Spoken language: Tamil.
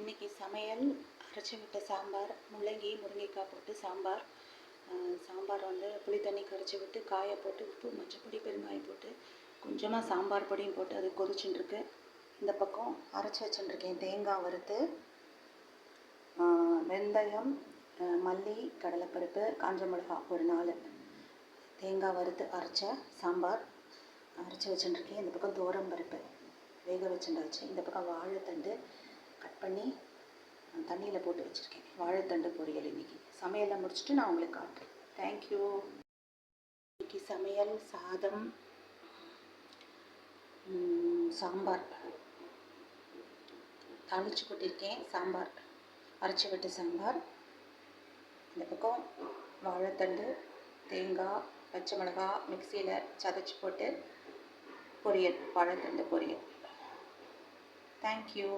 இன்றைக்கி சமையல் அரைச்சி விட்ட சாம்பார் முள்ளங்கி முருங்கைக்காய் போட்டு சாம்பார். சாம்பார் வந்து புளி தண்ணி கரைச்சி விட்டு காயை போட்டு உப்பு மஞ்சப்பொடி பெருங்காயம் போட்டு கொஞ்சமாக சாம்பார் பொடியும் போட்டு அது கொதிச்சுட்டுருக்கு. இந்த பக்கம் அரைச்சி வச்சுட்டுருக்கேன். தேங்காய் வறுத்து வெந்தயம் மல்லி கடலைப்பருப்பு காஞ்ச மிளகா ஒரு நாலு. தேங்காய் வறுத்து அரைச்ச சாம்பார் அரைச்சி வச்சுட்டுருக்கேன். இந்த பக்கம் தோரம் பருப்பு வேக வச்சுட்டாச்சு. இந்த பக்கம் வாழைத்தண்டு கட் பண்ணி தண்ணியில் போட்டு வச்சுருக்கேன். வாழைத்தண்டு பொரியல் இன்றைக்கி சமையலை முடிச்சுட்டு நான் உங்களுக்கு காட்டுறேன் தேங்க்யூ இன்னைக்கு சமையல் சாதம் சாம்பார். தாளிச்சு போட்டிருக்கேன் சாம்பார். அரைச்சி விட்டு சாம்பார். இந்த பக்கம் வாழைத்தண்டு தேங்காய் பச்சை மிளகாய் மிக்சியில் சதைச்சி போட்டு பொரியல் வாழைத்தண்டு பொரியல். தேங்க்யூ